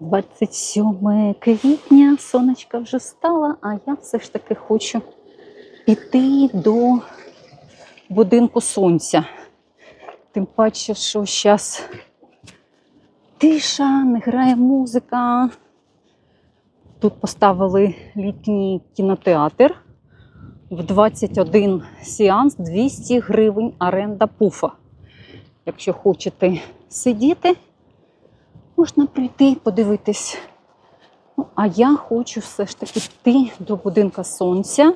Двадцять 27 квітня, сонечка вже стала, а я все ж таки хочу піти до будинку сонця. Тим паче, що зараз тиша, не грає музика. Тут поставили літній кінотеатр. В 21 сеанс 200 гривень оренда пуфа. Якщо хочете сидіти, можна прийти і подивитись. Ну, а я хочу все ж таки йти до будинка сонця.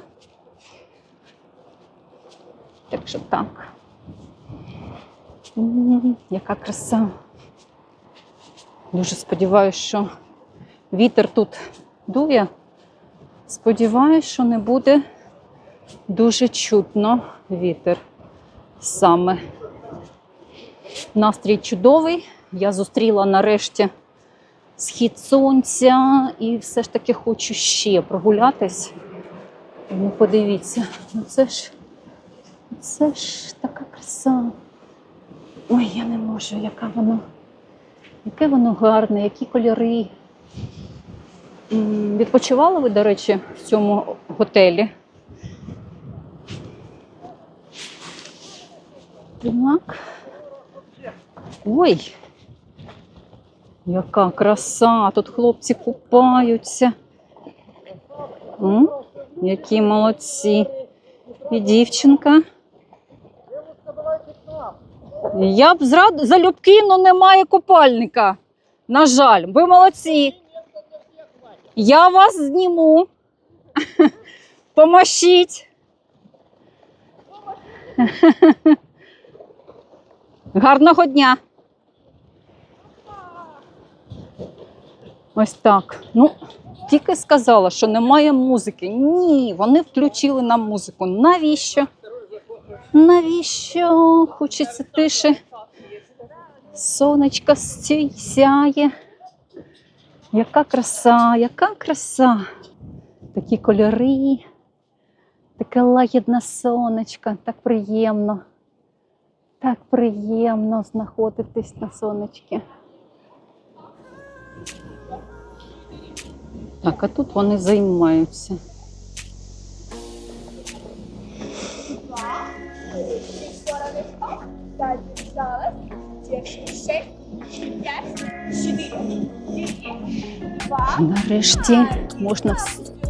Так що так. Яка краса. Дуже сподіваюся, що вітер тут дує. Сподіваюсь, що не буде дуже чутно вітер саме. Настрій чудовий. Я зустріла нарешті схід сонця і все ж таки хочу ще прогулятись. Ну, подивіться, ну це ж, це ж така краса. Ой, я не можу, яка воно, яке воно гарне, які кольори. Відпочивали ви, до речі, в цьому готелі? Так. Ой, яка краса! Тут хлопці купаються. М, Які молодці. І дівчинка. Я б зрад... залюбки, але немає купальника. На жаль, ви молодці. Я вас зніму. Помощіть. Гарного дня. Ось так. Ну, тільки сказала, що немає музики. Ні, вони включили нам музику. Навіщо? Навіщо? Хочеться тиші. Сонечко сяє. Яка краса, яка краса. Такі кольори, таке лагідне сонечко, так приємно. Так приємно знаходитись на сонечці. Так, а тут вони займаються. Нарешті можна,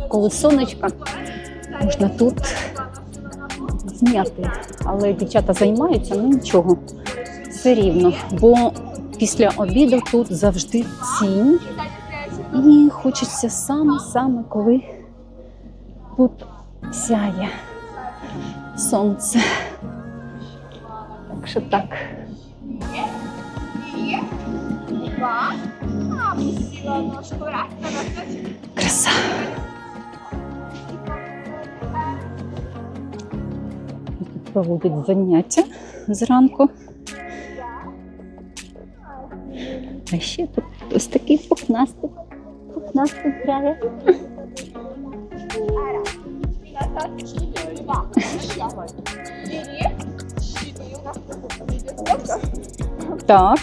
коли сонечко, можна тут зняти. Але дівчата займаються, ну нічого, все рівно. Бо після обіду тут завжди тінь. І хочеться саме-саме, коли тут сяє сонце. Так що так. Краса. Тут проводять заняття зранку. А ще тут ось такий пухнастик. Нас тут. Так,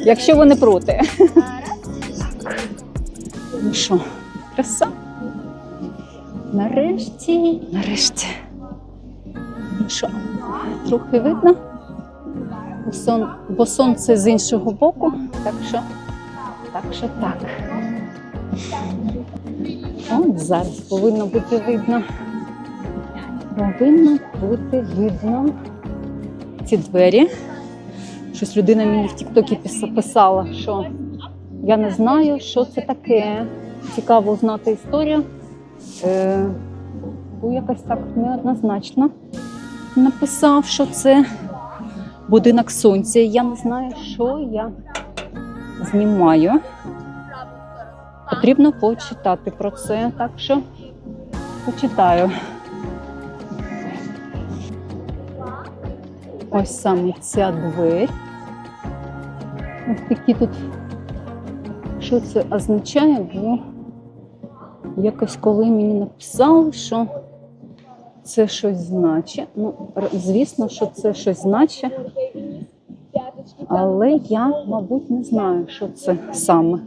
якщо ви не проти. Ну що, краса? Нарешті, нарешті. Ну що, трохи видно? Бо сонце з іншого боку, так що, так що так. От зараз повинно бути видно. Повинно бути видно ці двері. Щось людина мені в Тіктокі писала, що я не знаю, що це таке. Цікаво знати історію. Е, бо якось так неоднозначно написав, що це будинок сонця. Я не знаю, що я знімаю. Потрібно почитати про це, так що почитаю. Ось саме ця двері. Ось такі тут що це означає, бо якось коли мені написали, що це щось значить. Ну, звісно, що це щось значить. Але я, мабуть, не знаю, що це саме.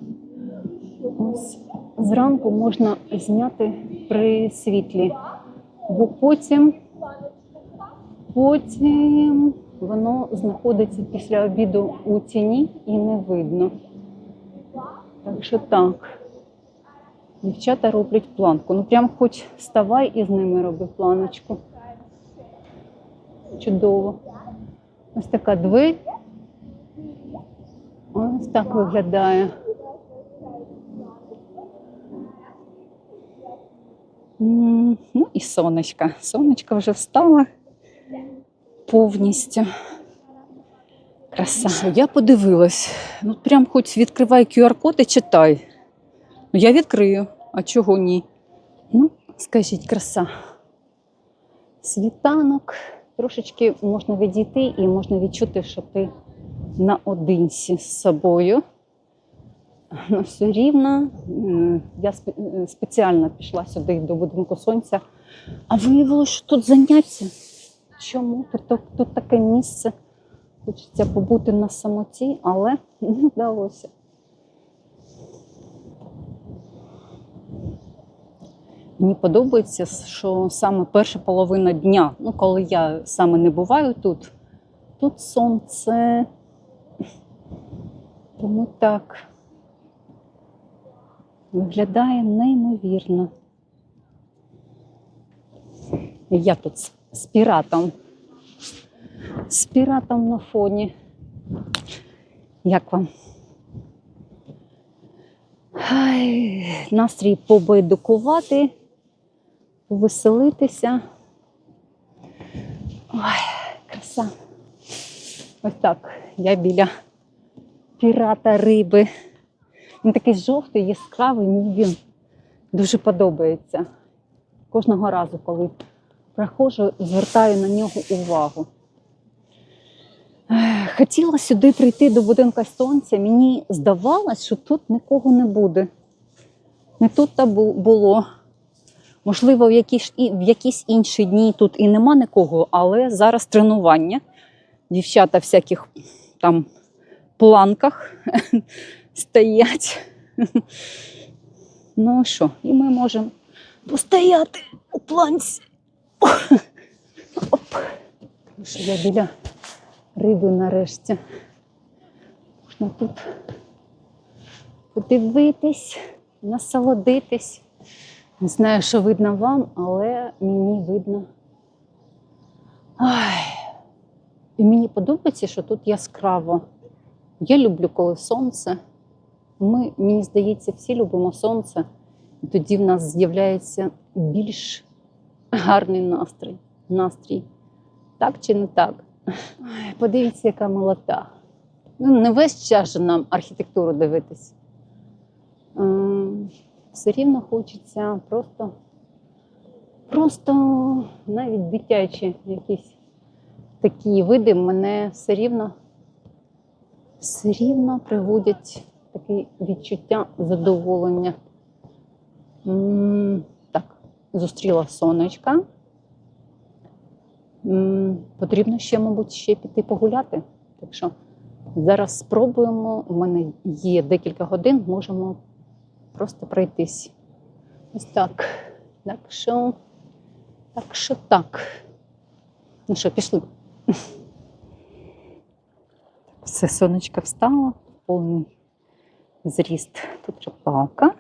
Ось зранку можна зняти при світлі, бо потім, потім воно знаходиться після обіду у тіні і не видно. Так що так. Дівчата роблять планку. Ну прям хоч вставай і з ними роби планочку. Чудово. Ось така двері. Ось так виглядає. Ну і сонечка. Сонечко вже встала повністю. Краса. Я подивилась. Ну, прям хоч відкривай QR-код і читай. Ну, я відкрию, а чого ні? Ну, скажіть, краса. Світанок. Трошечки можна відійти і можна відчути, що ти наодинці з собою. Ну, все рівно. Я е, спеціально пішла сюди до будинку сонця, а виявилося, що тут заняття. Чому? Тут, тут, таке місце. Хочеться побути на самоті, але не вдалося. Мені подобається, що саме перша половина дня, ну коли я саме не буваю тут, тут сонце. Тому так виглядає неймовірно. Я тут з, піратом. З піратом на фоні. Як вам? Ай, настрій побайдукувати, повеселитися. Ой, краса. Ось так. Я біля пірата риби. Він такий жовтий, яскравий, мені він дуже подобається. Кожного разу, коли проходжу, звертаю на нього увагу. Хотіла сюди прийти до будинка сонця. Мені здавалось, що тут нікого не буде. Не тут та було. Можливо, в якісь, в якісь інші дні тут і нема нікого, але зараз тренування. Дівчата всяких там планках стоять. Ну що, і ми можемо постояти у планці. Оп. Я біля риби нарешті. Можна тут подивитись, насолодитись. Не знаю, що видно вам, але мені видно. Ай. І мені подобається, що тут яскраво. Я люблю, коли сонце. Ми, мені здається, всі любимо сонце. І тоді в нас з'являється більш гарний настрій. настрій. Так чи не так? Ой, подивіться, яка молота. Ну, не весь час же нам архітектуру дивитись. Ем, Все рівно хочеться просто, просто навіть дитячі якісь такі види мене все рівно, все рівно приводять таке відчуття задоволення. Так, зустріла сонечка. Потрібно ще, мабуть, ще піти погуляти. Так що зараз спробуємо. У мене є декілька годин, можемо просто пройтись. Ось так. Так що, так що так. Ну що, пішли. Все, сонечко встало, повний зріст. Тут же палка.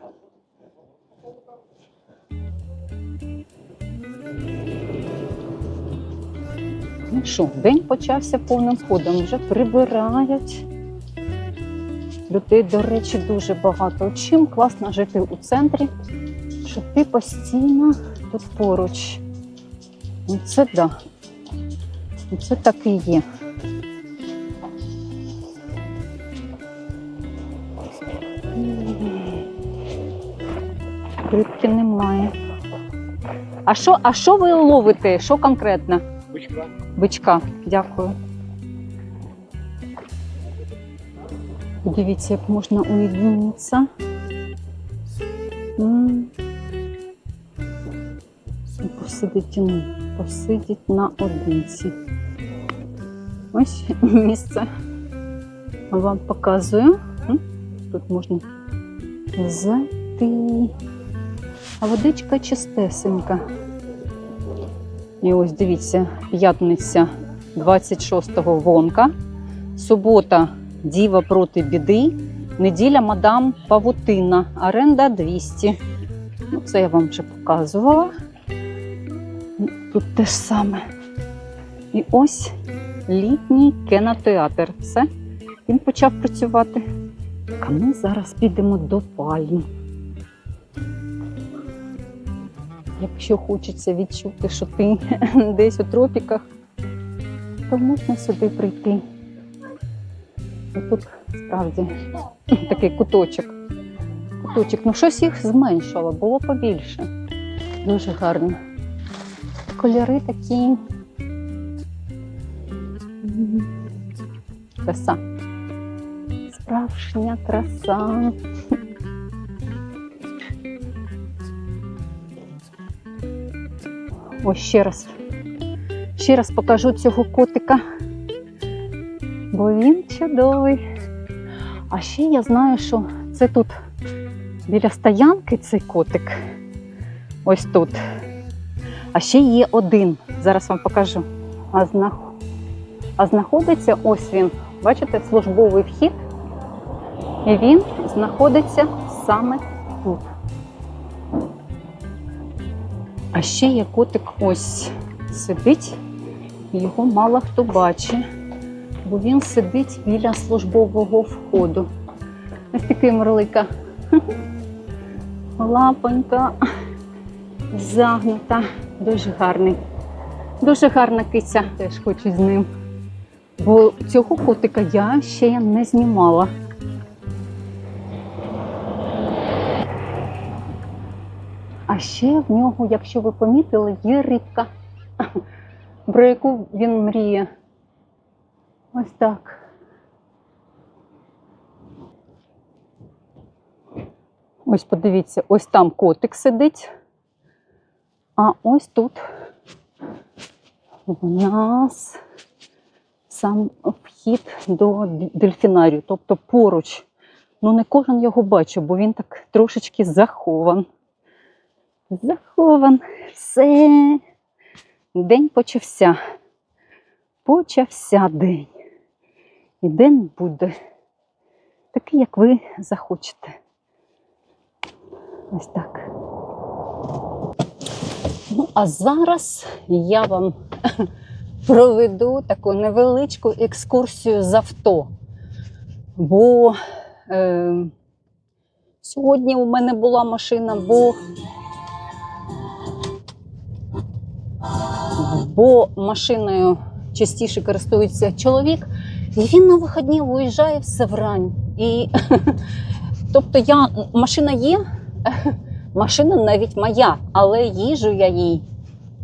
Ну що, день почався повним ходом, вже прибирають. Людей, до речі, дуже багато. Чим класно жити у центрі, що ти постійно тут поруч. Ну, Це да. Ну, Це так і є. Рибки немає. А що, а що ви ловите? Що конкретно? Бичка. Бичка, дякую. Подивіться, як можна. І Посидіти, ну, посидіти на одинці. Ось місце вам показую. Тут можна зайти. Водичка чистесенька. І ось дивіться, п'ятниця 26-го вонка, субота Діва проти біди, неділя мадам Павутина, оренда 200. Ну, це я вам вже показувала. Ну, Тут те ж саме. І ось літній кінотеатр. Все, він почав працювати. А ми зараз підемо до пальм. Якщо хочеться відчути, що ти десь у тропіках, то можна сюди прийти. І тут справді такий куточок. Куточок. Ну, щось їх зменшило, було побільше. Дуже гарно. Кольори такі. Краса. Справжня краса. Ось ще раз. Ще раз покажу цього котика. Бо він чудовий. А ще я знаю, що це тут біля стоянки цей котик. Ось тут. А ще є один. Зараз вам покажу. А, знах... а знаходиться ось він. Бачите, службовий вхід. І він знаходиться саме А ще є котик ось сидить, його мало хто бачить, бо він сидить біля службового входу. Ось такий мерлика. Лапонька загнута, дуже гарний. Дуже гарна киця, теж хочу з ним. Бо цього котика я ще не знімала. А ще в нього, якщо ви помітили, є рибка, про яку він мріє. Ось так. Ось подивіться, ось там котик сидить, а ось тут у нас сам вхід до дельфінарію, тобто поруч. Ну, не кожен його бачив, бо він так трошечки захован. Захован. Все. День почався. Почався день. І день буде такий, як ви захочете. Ось так. Ну, а зараз я вам проведу таку невеличку екскурсію з авто. Бо е, сьогодні у мене була машина, бо бо машиною частіше користується чоловік, і він на вихідні виїжджає в Севрань. І, тобто я, машина є, машина навіть моя, але їжу я їй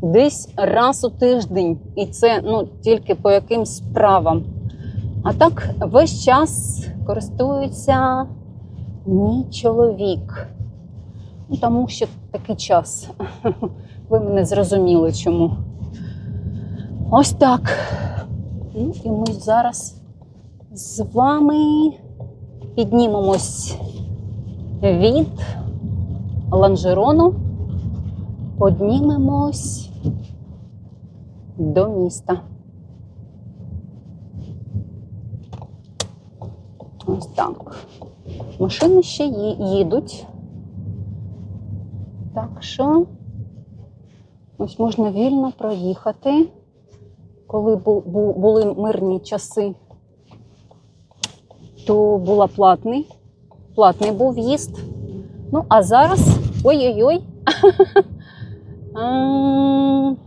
десь раз у тиждень. І це ну, тільки по якимсь справам. А так весь час користується мій чоловік. Ну, тому що такий час. Ви мене зрозуміли чому. Ось так. Ну і ми зараз з вами піднімемось від ланжерону, піднімемось до міста. Ось так. Машини ще їдуть. Так що ось можна вільно проїхати. Коли бу- бу- були мирні часи, то була платний, платний був в'їзд. Ну, а зараз ой-ой-ой.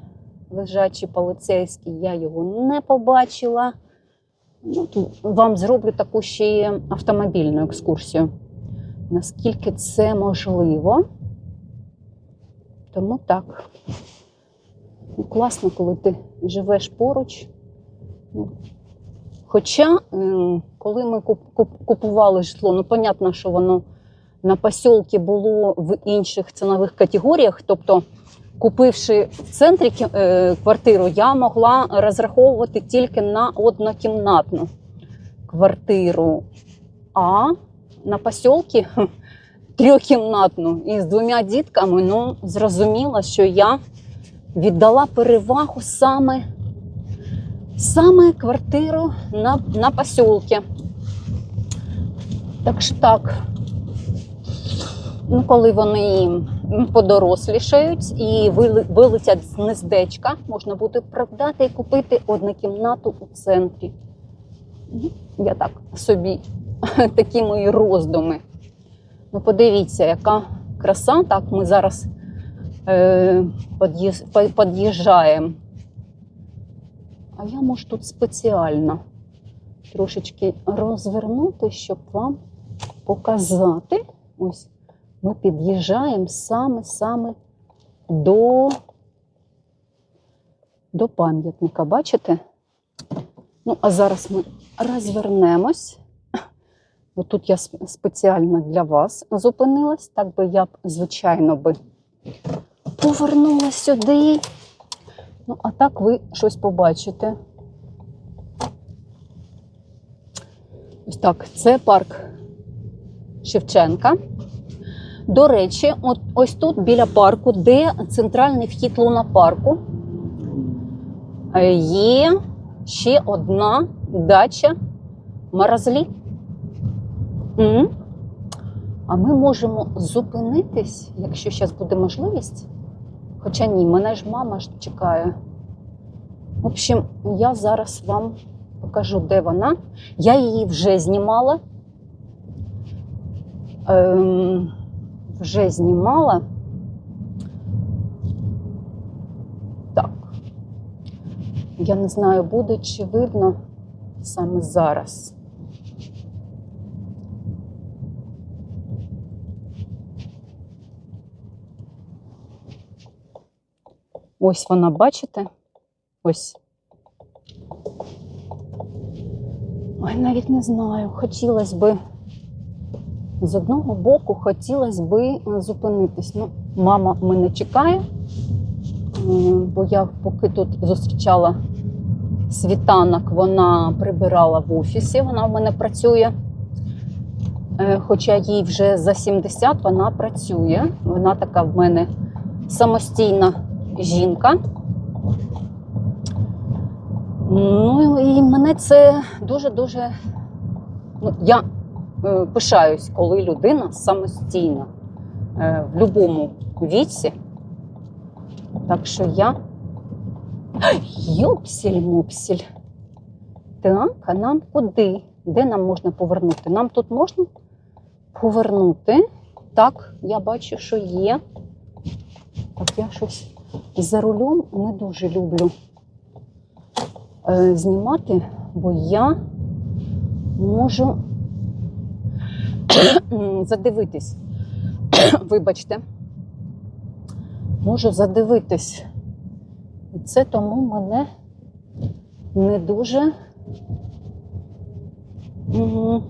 Лежачий поліцейський, я його не побачила. Ну, вам зроблю таку ще автомобільну екскурсію. Наскільки це можливо. Тому так. Класно, коли ти живеш поруч. Ну, Хоча, коли ми куп- куп- купували житло, ну, понятно, що воно на посілки було в інших цінових категоріях. Тобто, купивши в центрі е, квартиру, я могла розраховувати тільки на однокімнатну квартиру А на посілки трьохкімнатну і з двома дітками, ну, зрозуміла, що я віддала перевагу саме, саме квартиру на, на посілки. Так що так. Ну, коли вони подорослішають і вилетять з гнездечка, можна буде продати і купити однокімнату у центрі. Ну, Я так собі, такі мої роздуми. Ну, подивіться, яка краса. Так, ми зараз під'їжджаємо. А я можу тут спеціально трошечки розвернути, щоб вам показати. Ось ми під'їжджаємо саме-саме до, до пам'ятника. Бачите? Ну, а зараз ми розвернемось. Бо тут я спеціально для вас зупинилась, так би я б, звичайно, би повернула сюди. Ну, а так ви щось побачите. Ось так, це парк Шевченка. До речі, от ось тут біля парку, де центральний вхід лунапарку, е, є ще одна дача Маразлі. А ми можемо зупинитись, якщо зараз буде можливість. Хоча ні, мене ж мама ж чекає. В общем, я зараз вам покажу, де вона. Я її вже знімала. Ем, вже знімала. Так. Я не знаю, буде чи видно саме зараз. Ось вона, бачите? Ось. Ой, навіть не знаю. Хотілося би з одного боку хотілося би е, зупинитись. Ну, мама мене чекає, бо я поки тут зустрічала світанок, вона прибирала в офісі, вона в мене працює. Е, Хоча їй вже за 70 вона працює. Вона така в мене самостійна жінка. Ну і мене це дуже-дуже. Ну, я е, пишаюсь, коли людина самостійна е, в будь-якому віці. Так що я. Йопсіль-мопсіль. Так, а нам куди? Де нам можна повернути? Нам тут можна повернути. Так, я бачу, що є. Так, я щось за рулем не дуже люблю е, знімати, бо я можу задивитись. Вибачте, можу задивитись. І це тому мене не дуже. М,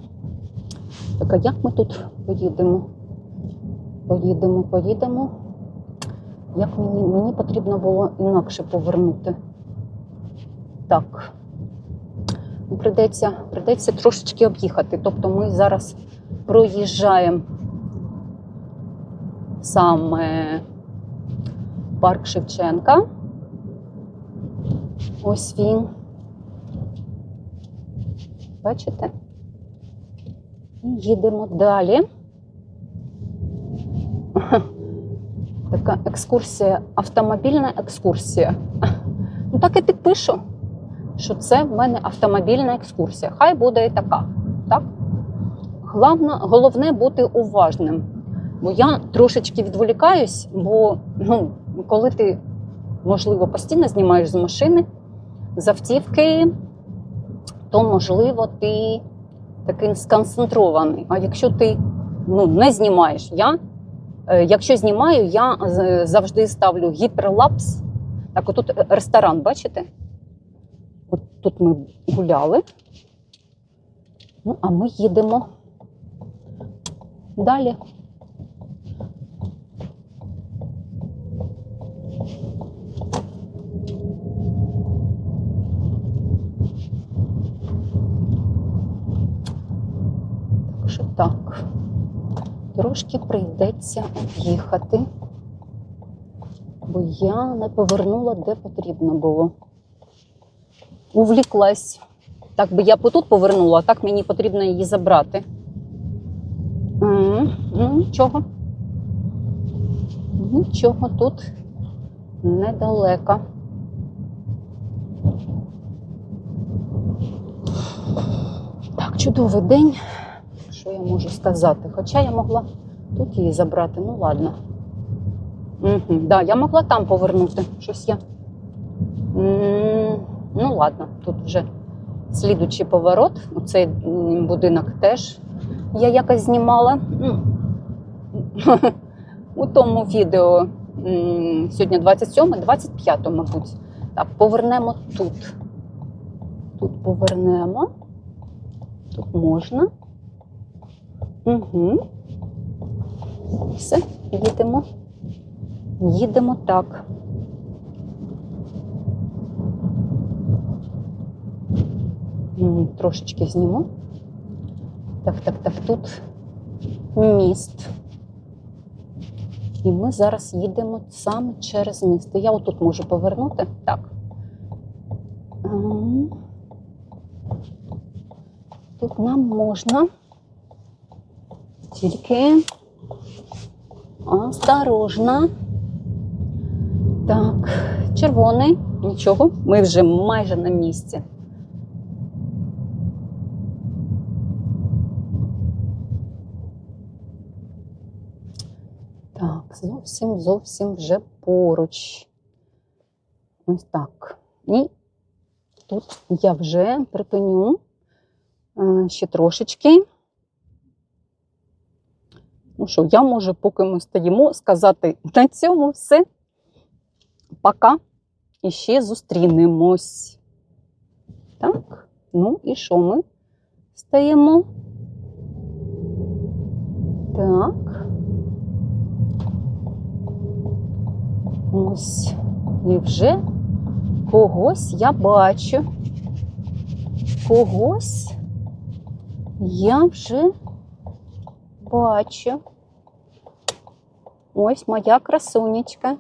Так, а як ми тут поїдемо? Поїдемо, поїдемо. Як мені, мені потрібно було інакше повернути. Так. Ну, Придеться, придеться трошечки об'їхати. Тобто ми зараз проїжджаємо саме парк Шевченка. Ось він. Бачите? І їдемо далі. Така екскурсія, автомобільна екскурсія. Ну, так і підпишу, що це в мене автомобільна екскурсія. Хай буде і така. Так? Головне, головне бути уважним. Бо я трошечки відволікаюсь, бо ну, коли ти, можливо, постійно знімаєш з машини, з автівки, то, можливо, ти такий сконцентрований. А якщо ти ну, не знімаєш, я, якщо знімаю, я завжди ставлю гіперлапс. Так, отут ресторан, бачите? От тут ми гуляли. Ну, а ми їдемо далі. Так. Трошки прийдеться об'їхати, бо я не повернула де потрібно було. Увліклась. Так би я потут повернула, а так мені потрібно її забрати. Ну, нічого. Нічого тут недалеко. Так, чудовий день. Що я можу сказати? Хоча я могла тут її забрати, ну ладно. Угу, да, я могла там повернути. Щось я. Ну, ладно, тут вже слідучий поворот. Оцей будинок теж я якось знімала. Ну, У тому відео сьогодні 27, 25, мабуть. Так, повернемо тут. Тут повернемо. Тут можна. Угу. Все, їдемо. Їдемо так. Трошечки зніму. Так, так, так, тут міст. І ми зараз їдемо саме через міст. Я отут можу повернути. Так. Тут нам можна. Тільки осторожно. Так, червоний, нічого, ми вже майже на місці. Так, зовсім зовсім вже поруч. Ось так. І тут я вже припиню е, ще трошечки. Ну що, я можу, поки ми стоїмо, сказати на цьому все. Пока. І ще зустрінемось. Так, ну і що ми стаємо? Так. Ось. І вже когось я бачу. Когось я вже бачу. Ось моя красунечка.